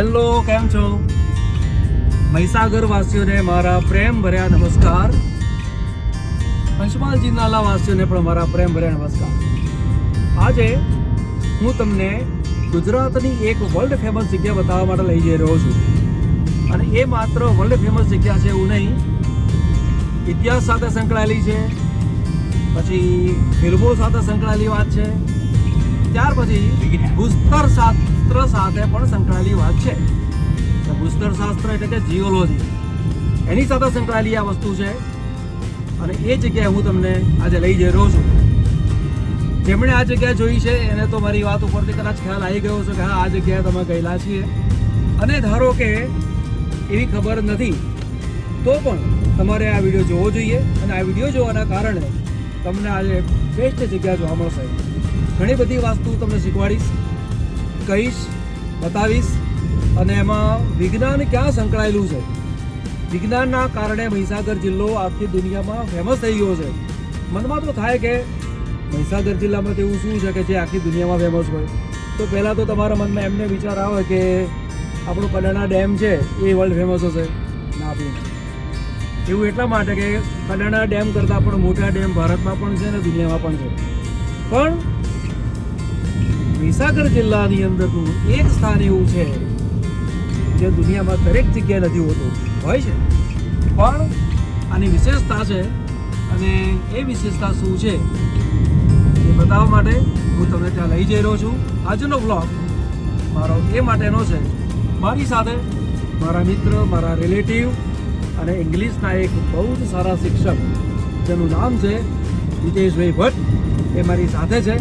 Hello કેમ છો? મહીસાગર વાસીઓને મારા પ્રેમ ભર્યા નમસ્કાર. પંચમહાલ જિલ્લાના વાસીઓને પણ મારા પ્રેમ ભર્યા નમસ્કાર. આજે હું તમને ગુજરાતની એક વર્લ્ડ ફેમસ જગ્યા બતાવવા માટે લઈ જઈ રહ્યો છું. અને એ માત્ર વર્લ્ડ ફેમસ જગ્યા છે એવું નહીં ઇતિહાસ સાથે સંકળાયેલી છે પછી ફિલ્મો સાથે સંકળાયેલી વાત છે ત્યાર પછી ભૂસ્તર શાસ્ત્ર સાથે પણ સંકળાયેલી તો ભૂસ્તર શાસ્ત્ર એટલે કે જીઓલોજી એની સાથે સંકળાયેલી આ વસ્તુ છે. અને એ જગ્યાએ હું તમને આજે લઈ જઈ રહ્યો છું. જેમણે આ જગ્યા જોઈ છે, એને તો મારી વાત ઉપરથી કદાચ ખ્યાલ આવી ગયો છે કે હા, આ જગ્યાએ તમે ગયેલા છીએ. અને ધારો કે એવી ખબર નથી, તો પણ તમારે આ વીડિયો જોવો જોઈએ. અને આ વીડિયો જોવાના કારણે તમને આજે બેસ્ટ જગ્યા જોવા મળશે. ઘણી બધી વસ્તુ તમને શીખવાડીશ, કહીશ, બતાવીશ. અને એમાં વિજ્ઞાન ક્યાં સંકળાયેલું છે? વિજ્ઞાનના કારણે મહીસાગર જિલ્લો આખી દુનિયામાં ફેમસ થઈ ગયો છે. મનમાં તો થાય કે મહીસાગર જિલ્લામાં તેવું શું છે કે જે આખી દુનિયામાં ફેમસ હોય? તો પહેલાં તો તમારા મનમાં એમને વિચાર આવે કે આપણો કડાણા ડેમ છે, એ વર્લ્ડ ફેમસ હશે. ના, બી એવું એટલા માટે કે કડાણા ડેમ કરતાં પણ મોટા ડેમ ભારતમાં પણ છે અને દુનિયામાં પણ છે. પણ મહીસાગર જિલ્લાની અંદરનું એક સ્થાન એવું છે જે દુનિયામાં દરેક જગ્યાએ નથી હોતું. હોય છે. પણ આની વિશેષતા છે અને એ વિશેષતા શું છે એ બતાવવા માટે હું તમને ત્યાં લઈ જઈ રહ્યો છું. આજનો બ્લોગ મારો એ માટેનો છે. મારી સાથે મારા મિત્ર, મારા રિલેટિવ અને ઇંગ્લિશના એક બહુ જ સારા શિક્ષક, જેનું નામ છે જીતેશભાઈ ભટ્ટ, એ મારી સાથે છે.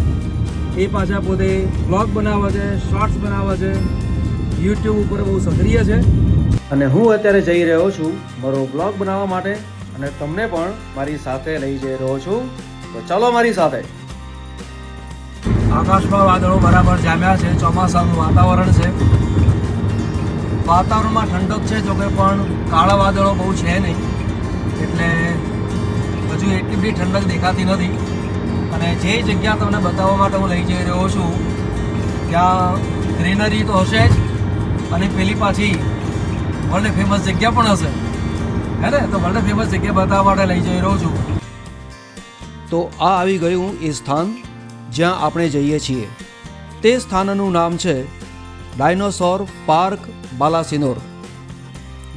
એ પાછા પોતે બ્લોગ બનાવે છે શોર્ટ્સ બનાવે છે યુટ્યુબ ઉપર બહુ સક્રિય છે. અને હું અત્યારે જઈ રહ્યો છું મારો બ્લોગ બનાવવા માટે અને તમને પણ મારી સાથે લઈ જઈ રહ્યો છું. તો ચાલો મારી સાથે. આકાશમાં વાદળો બરાબર જામ્યા છે, ચોમાસાનું વાતાવરણ છે. વાતાવરણમાં ઠંડક છે, જોકે પણ કાળા વાદળો બહુ છે નહીં. એટલે હજુ એટલી બધી ઠંડક દેખાતી નથી. અને જે જગ્યા તમને બતાવવા માટે હું લઈ જઈ રહ્યો છું, ત્યાં ગ્રીનરી તો હશે જ અને પેલી પાછી વર્લ્ડ ફેમસ જગ્યા પણ હશે. હે ને? તો વર્લ્ડ ફેમસ જગ્યા બતાવવા માટે લઈ જઈ રહ્યો છું. તો આ આવી ગયું એ સ્થાન જ્યાં આપણે જઈએ છીએ. તે સ્થાનનું નામ છે ડાયનોસોર પાર્ક બાલાસિનોર,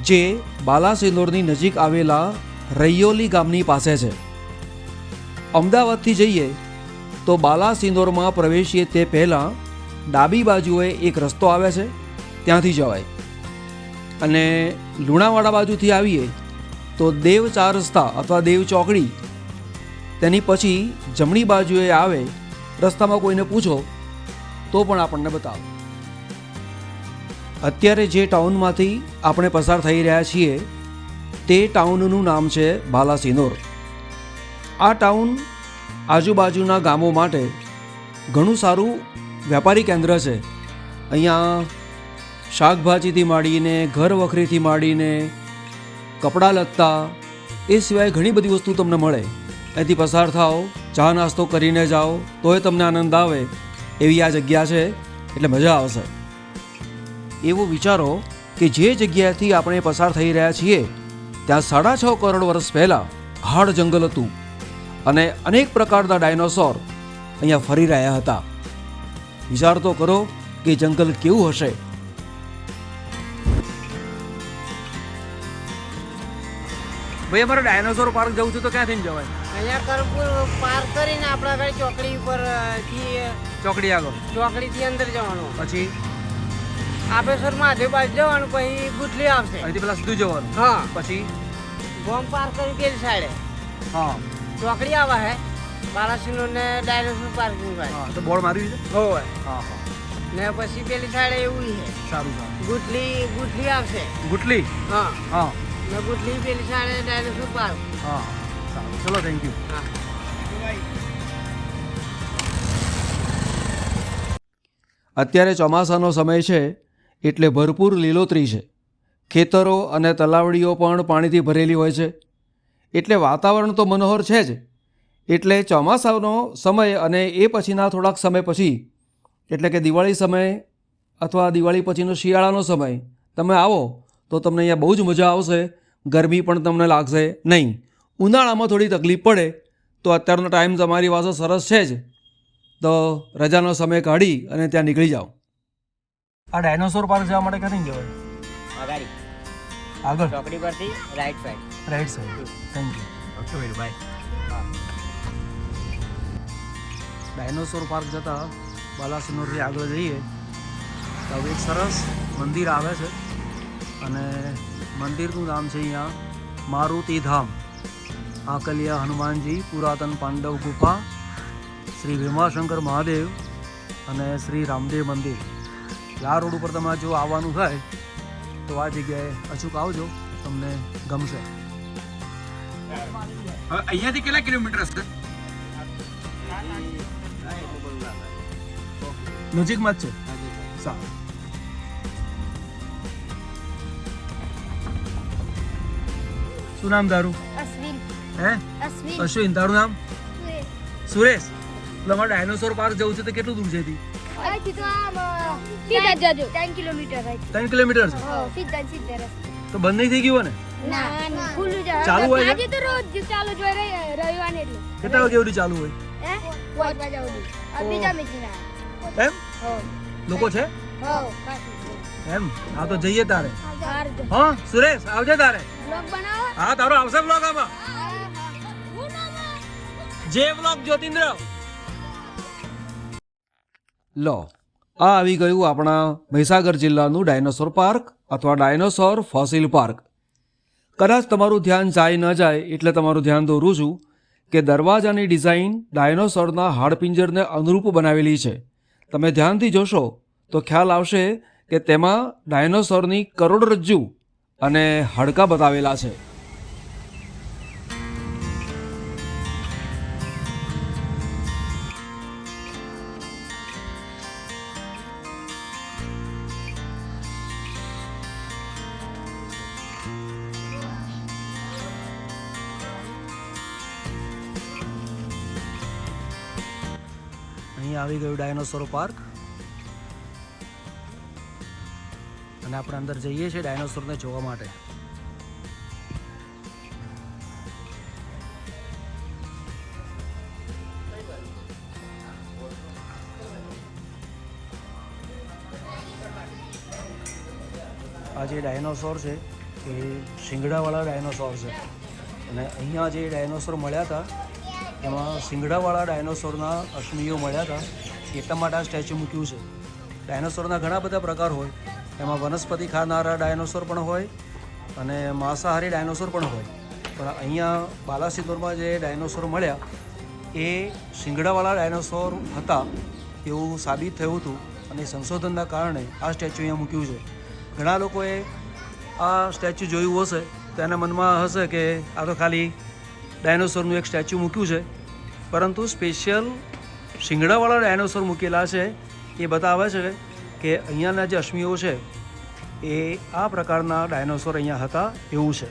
જે બાલાસિનોરની નજીક આવેલા રૈયોલી ગામની પાસે છે. અમદાવાદથી જઈએ તો બાલાસિનોરમાં પ્રવેશીએ તે પહેલાં ડાબી બાજુએ એક રસ્તો આવે છે. ત્યાંથી જવાય. અને લુણાવાડા બાજુથી આવીએ, તો દેવ ચાર રસ્તા અથવા દેવ ચોકડી, તેની પછી જમણી બાજુએ આવે, રસ્તામાં કોઈને પૂછો, તો પણ આપણને બતાવો. અત્યારે જે ટાઉનમાંથી આપણે પસાર થઈ રહ્યા છીએ, તે ટાઉનનું નામ છે બાલાસિનોર. આ ટાઉન આજુબાજુના ગામો માટે ઘણું સારું વેપારી કેન્દ્ર છે. અહીંયા શાકભાજીથી માંડીને, ઘર વખરીથી માંડીને, કપડાં લત્તા, એ સિવાય ઘણી બધી વસ્તુ તમને મળે. અહીંથી પસાર થાઓ, ચા નાસ્તો કરીને જાઓ, તોય તમને આનંદ આવે એવી આ જગ્યા છે, એટલે મજા આવશે. એવું વિચારો કે જે જગ્યાથી આપણે પસાર થઈ રહ્યા છીએ, ત્યાં સાડા છ કરોડ વર્ષ પહેલાં ગાઢ જંગલ હતું અને અનેક પ્રકારના ડાયનોસોર અહીંયા ફરી રહ્યા હતા. વિચાર તો કરો કે જંગલ કેવું હશે? ભાઈ અમારે ડાયનોસોર પાર્ક જવું છું તો ક્યાંથી જવાય? અહીંયા કરપુર પાર્ક કરીને આપણા ઘરે ચોકડી ઉપરથી ચોકડી આગળ? ચોકડી થી અંદર જવાનું. પછી? આપેશ્વર મહાદેવ બાજુ જવાનું પછી ગુથલી આવશે. અહીંથી પેલા સીધું જવાનું? હા. પછી? ગોમ પાર્ક કરી પેલી સાઈડે. હા. ચોકડી આવે હે. બાલાસિનો ને ડાયનોસોર પાર્કિંગ ભાઈ તો બોર્ડ માર્યું છે? હોય હા હા. ને પછી પેલી સાઈડે એવું છે સારું સારું. ગુટલી ગુટલી આવશે. ગુટલી હા. હા. ગુટલી પેલી હા સારું. ચલો થેન્ક યુ અત્યારે ચોમાસાનો સમય છે એટલે ભરપૂર લીલોતરી છે. ખેતરો અને તલાવડીઓ પણ પાણીથી ભરેલી હોય છે. એટલે વાતાવરણ તો મનોહર છે જ. એટલે ચોમાસાનો સમય અને એ પછીના થોડાક સમય પછી એટલે કે દિવાળી સમય અથવા દિવાળી પછીનો શિયાળાનો સમય તમે આવો તો તમને અહીંયા બહુ જ મજા આવશે. ગરમી પણ તમને લાગશે નહીં. ઉનાળામાં થોડી તકલીફ પડે તો અત્યારનો ટાઈમ તમારી પાસે સરસ છે જ. તો રજાનો સમય કાઢી અને ત્યાં નીકળી જાઓ. આ ડાયનોસોર પાર્ક જવા માટે ક્યાંથી જવાય આગળ. ચોકડી પરથી right side right side thank you okay Virbhai dinosaur park જતાં બાલાસિનોરથી આગળ જઈએ તો એક સરસ મંદિર આવે છે. અને મંદિરનું નામ છે અહીંયા મારુતિ ધામ. આકલિયા હનુમાનજી પુરાતન પાંડવ ગુફા શ્રી ભીમાશંકર મહાદેવ અને શ્રી રામદેવ મંદિર. આ રોડ ઉપર તમારે જો આવવાનું થાય તો આ જગ્યાએ અચૂક આવજો તમને ગમશે. અહીંયાથી કેટલા કિલોમીટર હશે? નજીકમાં જ છે? સારું. શું નામ તારું? હે? અશ્વિન. તારું નામ? સુરેશ. તમારે ડાયનોસોર પાર્ક જવું છે તો કેટલું દૂર છે ત્રણ કિલોમીટર છે? હો સીધા ને સીધા રસ્તે. તો બંધ થઈ ગયું ને? ચાલુ હોય? આજે તો રોજ ચાલુ જ હોય રહી- એટલે. કેટલા વાગે સુધી ચાલુ હોય? હે? પાંચ વાગ્યા સુધી. બીજા મેચિંગ એમ? લોકો છે? હો એમ? હા તો જઈએ તારે. હા સુરેશ આવજે તારે. બ્લોગ બનાવો? હા તારો આવશે બ્લોગ આમાં. જે બ્લોગ જ્યોતિન્દ્ર. લો આ આવી ગયું આપણા મહીસાગર જિલ્લાનું ડાયનોસોર પાર્ક અથવા ડાયનોસોર ફોસિલ પાર્ક. કદાચ તમારું ધ્યાન જાય ન જાય એટલે તમારું ધ્યાન દોરું છું કે દરવાજાની ડિઝાઇન ડાયનોસોરના હાડપિંજરને અનુરૂપ બનાવેલી છે. તમે ધ્યાનથી જોશો તો ખ્યાલ આવશે કે તેમાં ડાયનોસોરની કરોડરજ્જુ અને હાડકાં બતાવેલા છે. અહીં આવી ગયું ડાયનોસોર પાર્ક. અને આપણે અંદર જઈએ છીએ ડાયનોસોરને જોવા માટે. આ જે ડાયનોસોર છે, એ શિંગડાવાળા ડાયનોસોર છે. અને અહીંયા જે ડાયનોસોર મળ્યા હતા, એમાં શિંગડાવાળા ડાયનોસોરના અશ્મિઓ મળ્યા હતા. એટલા માટે આ સ્ટેચ્યુ મૂક્યું છે. ડાયનોસોરના ઘણા બધા પ્રકાર હોય. એમાં વનસ્પતિ ખાનારા ડાયનોસોર પણ હોય અને માંસાહારી ડાયનોસોર પણ હોય. પણ અહીંયા બાલાસિનોરમાં જે ડાયનોસોર મળ્યા, એ શિંગડાવાળા ડાયનોસોર હતા એવું સાબિત થયું હતું અને સંશોધનના કારણે આ સ્ટેચ્યુ અહીંયા મૂક્યું છે. ઘણા લોકોએ આ સ્ટેચ્યુ જોયું હશે, તો એના મનમાં હશે કે આ તો ખાલી ડાયનોસોરનું એક સ્ટેચ્યુ મૂક્યું છે. પરંતુ સ્પેશિયલ શિંગડાવાળા ડાયનોસોર મૂકેલા છે, એ બતાવે છે કે અહીંયાના જે અશ્મિઓ છે, એ આ પ્રકારના ડાયનોસોર અહીંયા હતા એવું છે.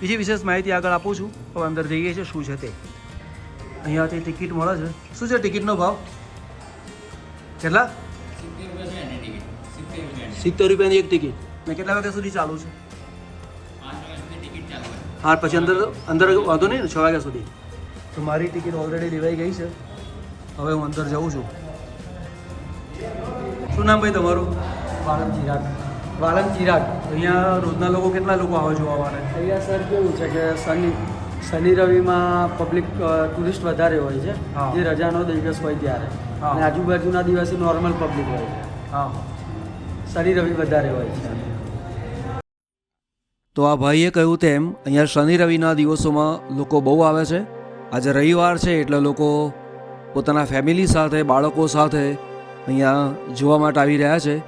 બીજી વિશેષ માહિતી આગળ આપું છું, હવે અંદર જઈએ છીએ શું છે તે. અહીંયાથી ટિકિટ મળે છે, શું છે ટિકિટનો ભાવ? કેટલા? સિત્તેર રૂપિયાની એક ટિકિટ. ને કેટલા વાગ્યા સુધી ચાલુ છે? હા, પછી અંદર અંદર વાંધો નહીં છ વાગ્યા સુધી. તો મારી ટિકિટ ઓલરેડી લેવાઈ ગઈ છે. હવે હું અંદર જાઉં છું. શું નામ ભાઈ તમારું? વાલમ ચિરાગ. વાલમ ચિરાગ. અહીંયા રોજના લોકો કેટલા લોકો આવે જોવા માટે? અહીંયા સર કેવું છે કે શનિ શનિ રવિમાં પબ્લિક ટુરિસ્ટ વધારે હોય છે. જે રજાનો દિવસ હોય ત્યારે. અને આજુબાજુના દિવસે નોર્મલ પબ્લિક હોય હા. શનિ રવિ વધારે હોય છે. તો આ ભાઈએ કહ્યું તેમ અહીંયા શનિ રવિના દિવસોમાં લોકો બહુ આવે છે. આજે રવિવાર છે એટલે લોકો પોતાના ફેમિલી સાથે બાળકો સાથે અહીંયા જોવા માટે આવી રહ્યા છે.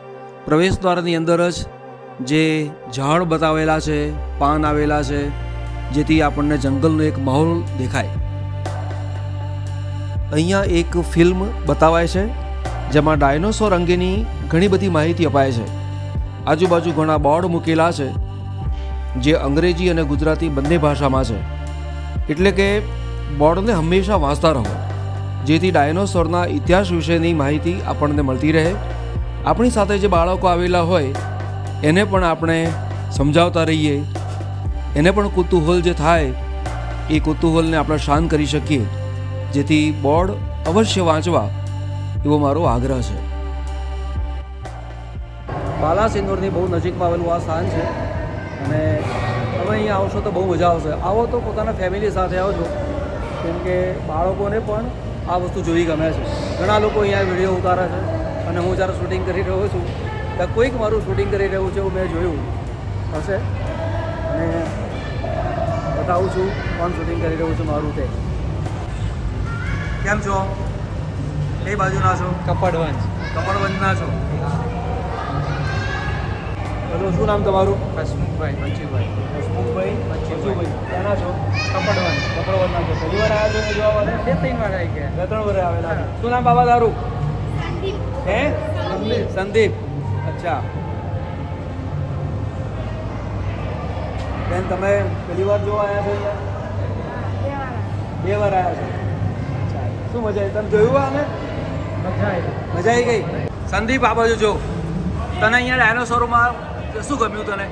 પ્રવેશ દ્વારની અંદર જ જે ઝાડ બતાવેલા છે, પાન આવેલા છે, જેથી આપણને જંગલનો એક માહોલ દેખાય. અહીંયા એક ફિલ્મ બતાવાય છે, જેમાં ડાયનોસોર અંગેની ઘણી બધી માહિતી અપાય છે. આજુબાજુ ઘણા બોર્ડ મૂકેલા છે, જે અંગ્રેજી અને ગુજરાતી બંને ભાષામાં છે. એટલે કે બોર્ડને હંમેશા વાંચતા રહો. જેથી ડાયનોસોરના ઇતિહાસ વિશેની માહિતી આપણને મળતી રહે. આપણી સાથે જે બાળકો આવેલા હોય, એને પણ આપણે સમજાવતા રહીએ. એને પણ કુતૂહલ જે થાય, એ કુતૂહલને આપણે શાંત કરી શકીએ. જેથી બોર્ડ અવશ્ય વાંચવા એવો મારો આગ્રહ છે. બાલાસિનોરની બહુ નજીકમાં આવેલું આ સ્થાન છે. અને તમે અહીંયા આવશો તો બહુ મજા આવશે. આવો તો પોતાના ફેમિલી સાથે આવજો. કેમ કે બાળકોને પણ આ વસ્તુ જોવી ગમે છે. ઘણા લોકો અહીંયા વીડિયો ઉતારે છે અને હું જ્યારે શૂટિંગ કરી રહ્યો છું ત્યાં કોઈક મારું શૂટિંગ કરી રહ્યું છે એવું મેં જોયું. હશે? અને બતાવું છું કોણ શૂટિંગ કરી રહ્યું છે મારું તે. કેમ છો? કઈ બાજુના છો? કપડવંજ. કપડવંજના છો? બોલો શું નામ તમારું? હસમુખભાઈ મંચુભાઈ હસમુખભાઈ મંચુભાઈ. ક્યાંના છો? કપડવંશ કપડવંજના છો. પહેલી વાર આવ્યા છો ને જોવા માટે? બે ત્રણ વાર આવી ગયા બે ત્રણ વાર આવેલા. શું નામ બાબા તારું? હે? સંદીપ. અચ્છા. બેન તમે પહેલી વાર જોવા આવ્યા છો બે વાર આવ્યા છો. અચ્છા. શું મજા આવી? તમે જોયું આને? મજા મજા આવી ગઈ? સંદીપ આ બાજુ જો. તને અહીંયા ડાયનોસોરમાં શું ગમ્યું તને?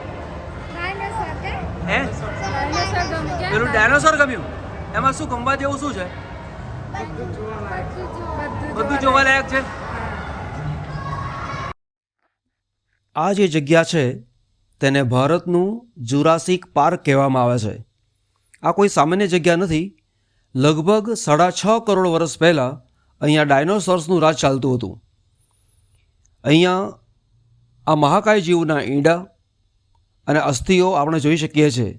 હે? પેલું ડાયનોસોર ગમ્યું? એમાં શું ગમવા જેવું શું છે? બધું જોવાલાયક છે? આ જે જગ્યા છે, તેને ભારતનું જુરાસિક પાર્ક કહેવામાં આવે છે. આ કોઈ સામાન્ય જગ્યા નથી. લગભગ સાડા છ કરોડ વર્ષ પહેલાં અહીંયા ડાયનોસોર્સનું રાજ ચાલતું હતું. અહીંયા આ મહાકાય જીવના ઈંડા અને અસ્થિઓ આપણે જોઈ શકીએ છીએ.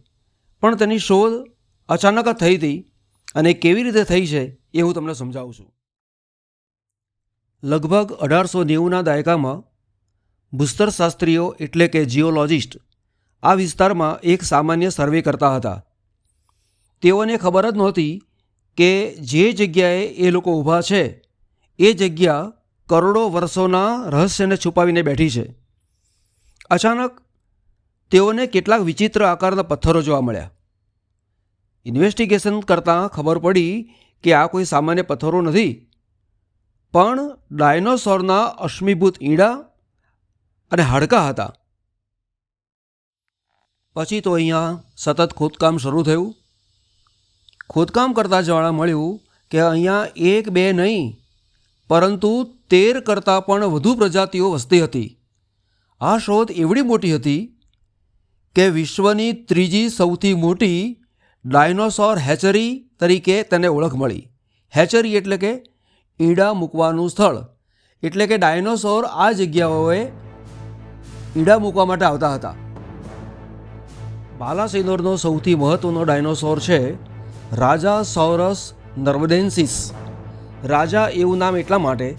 પણ તેની શોધ અચાનક જ થઈ હતી અને કેવી રીતે થઈ છે એ હું તમને સમજાવું છું. લગભગ અઢારસો નેવુંના દાયકામાં ભૂસ્તરશાસ્ત્રીઓ એટલે કે જીઓલોજિસ્ટ આ વિસ્તારમાં એક સામાન્ય સર્વે કરતા હતા. તેઓને ખબર જ નહોતી કે જે જગ્યાએ એ લોકો ઊભા છે એ જગ્યા કરોડો વર્ષોના રહસ્યને છુપાવીને બેઠી છે. અચાનક તેઓને કેટલાક વિચિત્ર આકારના પથ્થરો જોવા મળ્યા. ઇન્વેસ્ટિગેશન કરતાં ખબર પડી કે આ કોઈ સામાન્ય પથ્થરો નથી. પણ ડાયનોસોરના અશ્મિભૂત ઈંડા અને હાડકાં હતા. પછી તો અહીંયા સતત ખોદકામ શરૂ થયું. ખોદકામ કરતાં જાણવા મળ્યું કે અહીંયા એક બે નહીં, પરંતુ તેર કરતાં પણ વધુ પ્રજાતિઓ વસતી હતી. આ શોધ એવડી મોટી હતી કે વિશ્વની ત્રીજી સૌથી મોટી ડાયનોસોર હેચરી તરીકે તેને ઓળખ મળી. હેચરી એટલે કે ઈંડા મૂકવાનું સ્થળ. એટલે કે ડાયનોસોર આ જગ્યાઓએ ઈંડા મૂકવા માટે આવતા હતા. બાલાસિનોરનો સૌથી મહત્વનો ડાયનોસોર છે રાજા સૌરસ નર્વડેન્સિસ રાજા એવું નામ એટલા માટે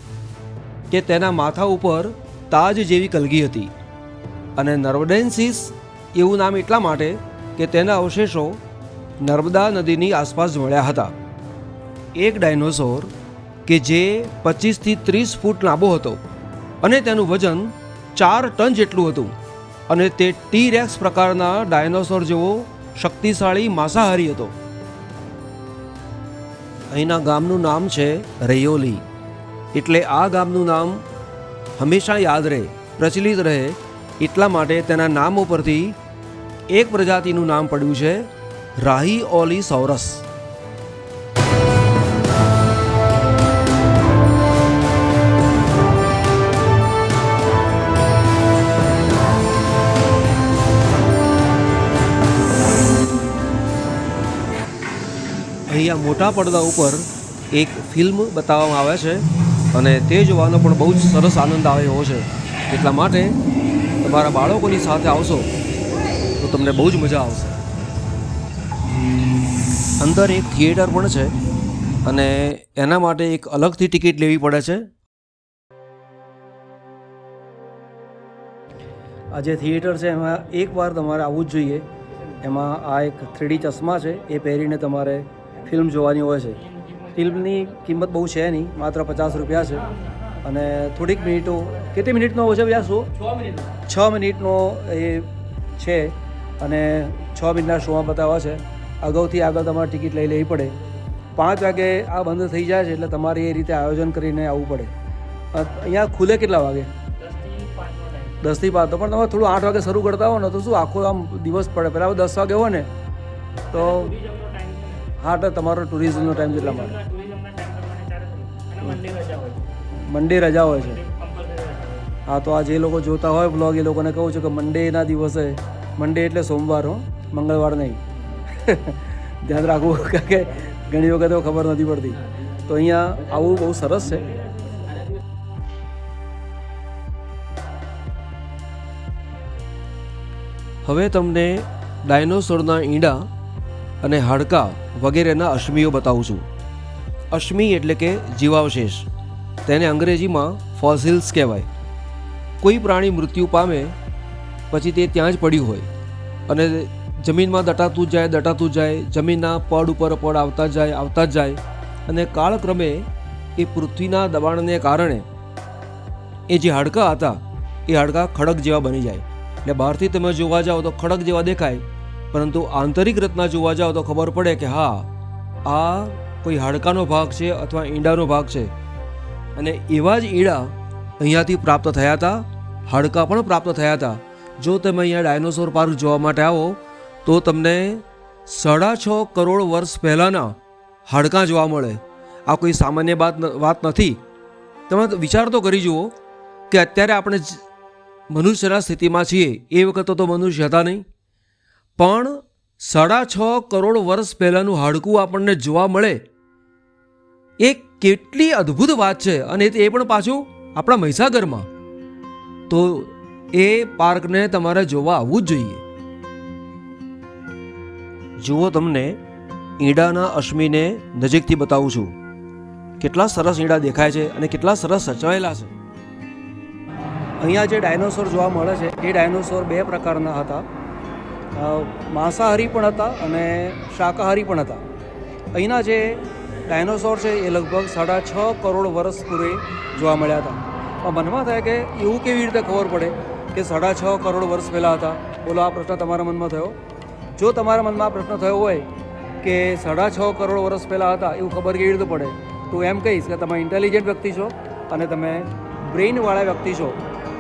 કે તેના માથા ઉપર તાજ જેવી કલગી હતી. અને નર્વડેન્સિસ એવું નામ એટલા માટે કે તેના અવશેષો નર્મદા નદીની આસપાસ મળ્યા હતા. એક ડાયનોસોર કે જે પચીસથી ત્રીસ ફૂટ લાંબો હતો અને તેનું વજન ચાર ટન જેટલું હતું અને તે ટી રેક્સ પ્રકારના ડાયનોસોર જેવો શક્તિશાળી માંસાહારી હતો. અહીંના ગામનું નામ છે રૈયોલી. એટલે આ ગામનું નામ હંમેશા યાદ રહે, પ્રચલિત રહે એટલા માટે તેના નામ ઉપરથી એક પ્રજાતિનું નામ પડ્યું છે રાહી ઓલી સૌરસ અહીંયા મોટા પડદા ઉપર એક ફિલ્મ બતાવવામાં આવે છે અને તે જોવાનો પણ બહુ જ સરસ આનંદ આવે એવો છે. એટલા માટે તમારા બાળકોની સાથે આવશો. તો તમને બહુ જ મજા આવશે. અંદર એક થિયેટર પણ છે અને એના માટે એક અલગથી ટિકિટ લેવી પડે છે. આ જે થિયેટર છે એમાં એકવાર તમારે આવવું જ જોઈએ. એમાં આ એક થ્રીડી ચશ્મા છે, એ પહેરીને તમારે ફિલ્મ જોવાની હોય છે. ફિલ્મની કિંમત બહુ છે નહીં, માત્ર પચાસ રૂપિયા છે. અને થોડીક મિનિટો, કેટલી મિનિટનો હોય છે ભૈયા શો છ મિનિટનો એ છે. અને છ મિનિટના શોમાં બતાવવા છે. અગાઉથી આગળ તમારે ટિકિટ લઈ લેવી પડે. પાંચ વાગે આ બંધ થઈ જાય છે એટલે તમારે એ રીતે આયોજન કરીને આવવું પડે. અહીંયા ખુલે કેટલા વાગે? દસથી પાંચ તો પણ તમે થોડું આઠ વાગે શરૂ કરતા હો ને તો શું આખો આમ દિવસ પડે? પહેલાં દસ વાગે હોય ને, તો હા તો તમારો ટુરિઝમનો ટાઈમ જેટલા માટે મંડે રજા હોય છે. હા, તો આ જે લોકો જોતા હોય બ્લોગ એ લોકોને કહું છું કે મંડેના દિવસે મંડે એટલે સોમવાર મંગળવાર નહીં. ધ્યાન રાખવું, કારણ કે ઘણી વખત ખબર નથી પડતી. તો અહીંયા આવું બહુ સરસ છે. હવે તમને ડાયનોસોરના ઈંડા અને હાડકાં વગેરેના અશ્મિઓ બતાવું છું. અશ્મિ એટલે કે જીવાવશેષ. તેને અંગ્રેજીમાં ફોસિલ્સ કહેવાય. કોઈ પ્રાણી મૃત્યુ પામે પછી તે ત્યાં જ પડ્યું હોય. અને જમીનમાં દટાતું જાય દટાતું જાય, જમીનના પડ ઉપર પડ આવતા જાય આવતા જાય. અને કાળક્રમે એ પૃથ્વીના દબાણને કારણે એ જે હાડકાં હતા, એ હાડકાં ખડક જેવા બની જાય. એટલે બહારથી તમે જોવા જાઓ તો ખડક જેવા દેખાય. પરંતુ આંતરિક રચના જોવા જાઓ તો ખબર પડે કે હા, આ કોઈ હાડકાનો ભાગ છે અથવા ઈંડાનો ભાગ છે. અને એવા જ ઈંડા અહીંયાથી પ્રાપ્ત થયા હતા, હાડકાં પણ પ્રાપ્ત થયા હતા. જો તમે અહીંયા ડાયનોસોર પાર્ક જોવા માટે આવો, તો તમને સાડા છ કરોડ વર્ષ પહેલાંના હાડકાં જોવા મળે. આ કોઈ સામાન્ય વાત વાત નથી. તમે વિચાર તો કરી જુઓ કે અત્યારે આપણે મનુષ્યના સ્થિતિમાં છીએ. એ વખતે તો મનુષ્ય હતા નહીં. પણ સાડા છ કરોડ વર્ષ પહેલાંનું હાડકું આપણને જોવા મળે. એ કેટલી અદ્ભુત વાત છે. અને એ પણ પાછું આપણા મહીસાગરમાં. તો એ પાર્કને તમારે જોવા આવવું જ જોઈએ. જુઓ તમને ઈંડાના અશ્મિને નજીકથી બતાવું છું. કેટલા સરસ ઈંડા દેખાય છે અને કેટલા સરસ સચવાયેલા છે. અહીંયા જે ડાયનોસોર જોવા મળે છે, એ ડાયનોસોર બે પ્રકારના હતા. માંસાહારી પણ હતા અને શાકાહારી પણ હતા. અહીંના જે ડાયનોસોર છે, એ લગભગ સાડા છ કરોડ વર્ષ પૂર્વે જોવા મળ્યા હતા. પણ મનમાં થાય કે એવું કેવી રીતે ખબર પડે? કે સાડા છ કરોડ વર્ષ પહેલાં હતા. બોલો, આ પ્રશ્ન તમારા મનમાં થયો? જો તમારા મનમાં આ પ્રશ્ન થયો હોય કે સાડા છ કરોડ વર્ષ પહેલાં હતા, એવું ખબર કેવી રીતે પડે? તો એમ કહીશ કે તમે ઇન્ટેલિજન્ટ વ્યક્તિ છો અને તમે બ્રેઇનવાળા વ્યક્તિ છો.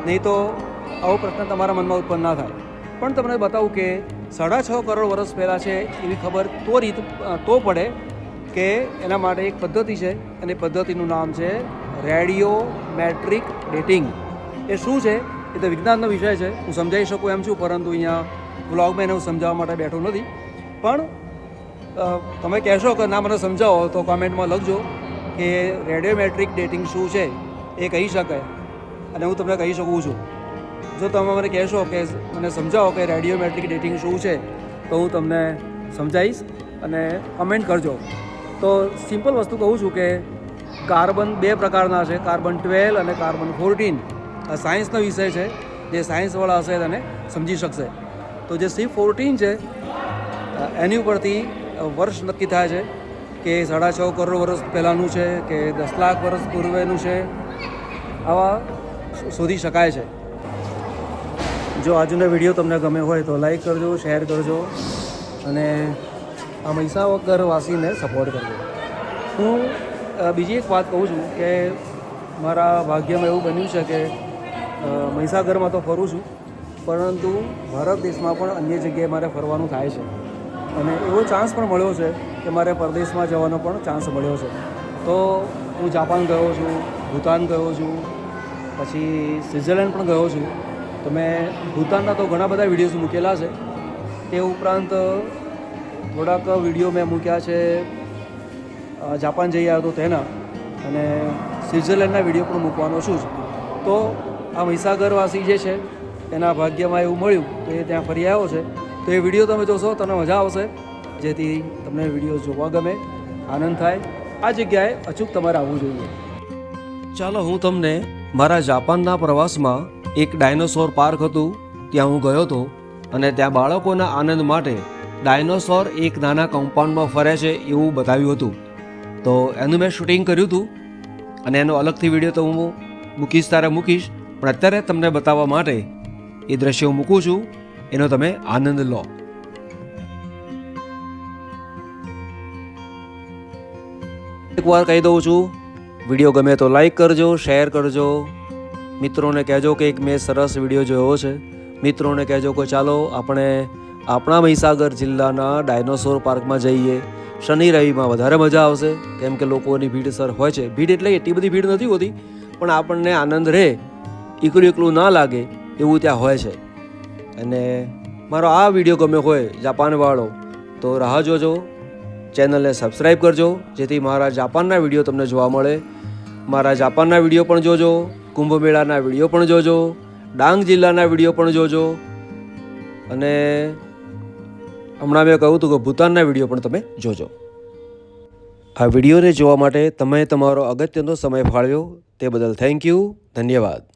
નહીં તો આવો પ્રશ્ન તમારા મનમાં ઉત્પન્ન ના થાય. પણ તમને બતાવું કે સાડા છ કરોડ વર્ષ પહેલાં છે એવી ખબર તો રીત તો પડે કે એના માટે એક પદ્ધતિ છે અને પદ્ધતિનું નામ છે રેડિયો મેટ્રિક ડેટિંગ. એ શું છે? એ તો વિજ્ઞાનનો વિષય છે. હું સમજાવી શકું એમ છું, પરંતુ અહીંયા બ્લોગમાં એને હું સમજાવવા માટે બેઠો નથી. પણ તમે કહેશો કે ના, મને સમજાવો, તો કોમેન્ટમાં લખજો કે રેડિયોમેટ્રિક ડેટિંગ શું છે? એ કહી શકાય. અને હું તમને કહી શકું છું. જો તમે મને કહેશો કે મને સમજાવો કે રેડિયોમેટ્રિક ડેટિંગ શું છે, તો હું તમને સમજાવીશ અને કમેન્ટ કરજો. તો સિમ્પલ વસ્તુ કહું છું કે કાર્બન બે પ્રકારના છે કાર્બન ટ્વેલ્વ અને કાર્બન ફોર્ટીન સાયન્સનો વિષય છે, જે સાયન્સવાળા હશે તેને સમજી શકશે. તો જે સી ફોર્ટીન છે એની ઉપરથી વર્ષ નક્કી થાય છે કે સાડા છ કરોડ વર્ષ પહેલાંનું છે, કે દસ લાખ વર્ષ પૂર્વેનું છે, આવા શોધી શકાય છે. જો આજનો વીડિયો તમને ગમે હોય તો લાઈક કરજો, શેર કરજો અને આ મહીસાગર વાસીને સપોર્ટ કરજો. હું બીજી એક વાત કહું છું કે મારા ભાગ્યમાં એવું બન્યું છે કે મહીસાગરમાં તો ફરું છું, પરંતુ ભારત દેશમાં પણ અન્ય જગ્યાએ મારે ફરવાનું થાય છે. અને એવો ચાન્સ પણ મળ્યો છે કે મારે પરદેશમાં જવાનો પણ ચાન્સ મળ્યો છે. તો હું જાપાન ગયો છું, ભૂતાન ગયો છું, પછી સ્વિટ્ઝરલેન્ડ પણ ગયો છું. તો મેં ભૂતાનના તો ઘણા બધા વિડીયોઝ મૂકેલા છે. તે ઉપરાંત થોડાક વીડિયો મેં મૂક્યા છે જાપાન જઈ આવ્યો હતો તેના. અને સ્વિટ્ઝરલેન્ડના વીડિયો પણ મૂકવાનો છું તો આ મહીસાગરવાસી જે છે, એના ભાગ્યમાં એવું મળ્યું તો એ ત્યાં ફરી આવ્યો છે. તો એ વીડિયો તમે જોશો તમને મજા આવશે. જેથી તમને વીડિયો જોવા ગમે, આનંદ થાય. આ જગ્યાએ અચૂક તમારે આવવું જોઈએ. ચાલો, હું તમને મારા જાપાનના પ્રવાસમાં એક ડાયનોસોર પાર્ક હતું, ત્યાં હું ગયો હતો. અને ત્યાં બાળકોના આનંદ માટે ડાયનોસોર એક નાના કમ્પાઉન્ડમાં ફરે છે એવું બતાવ્યું હતું. તો એનું મેં શૂટિંગ કર્યું હતું. અને એનો અલગથી વીડિયો તો હું મૂકીશ ત્યારે મૂકીશ. પણ અત્યારે તમને બતાવવા માટે એ દ્રશ્ય હું મૂકું છું. એનો તમે આનંદ લો. એકવાર કહી દઉં છું, વીડિયો ગમે તો લાઈક કરજો, શેર કરજો. મિત્રોને કહેજો કે એક મેં સરસ વીડિયો જોયો છે. મિત્રોને કહેજો કે ચાલો આપણે આપણા મહીસાગર જિલ્લાના ડાયનોસોર પાર્કમાં જઈએ. શનિ, રવિમાં વધારે મજા આવશે. કેમ કે લોકોની ભીડ સર હોય છે. ભીડ એટલે એટલી બધી ભીડ નથી હોતી, પણ આપણને આનંદ રહે. એકલું એકલું ના લાગે એવું ત્યાં હોય છે. અને મારો આ વીડિયો ગમ્યો હોય જાપાનવાળો તો રાહ જોજો, ચેનલને સબસ્ક્રાઈબ કરજો, જેથી મારા જાપાનના વીડિયો તમને જોવા મળે. મારા જાપાનના વીડિયો પણ જોજો કુંભ મેળાના વીડિયો પણ જોજો, ડાંગ જિલ્લાના વીડિયો પણ જોજો. અને હમણાં મેં કહ્યું હતું કે ભૂતાનના વીડિયો પણ તમે જોજો. આ વિડીયોને જોવા માટે તમે તમારો અગત્યનો સમય ફાળવ્યો. તે બદલ થેન્ક યુ ધન્યવાદ.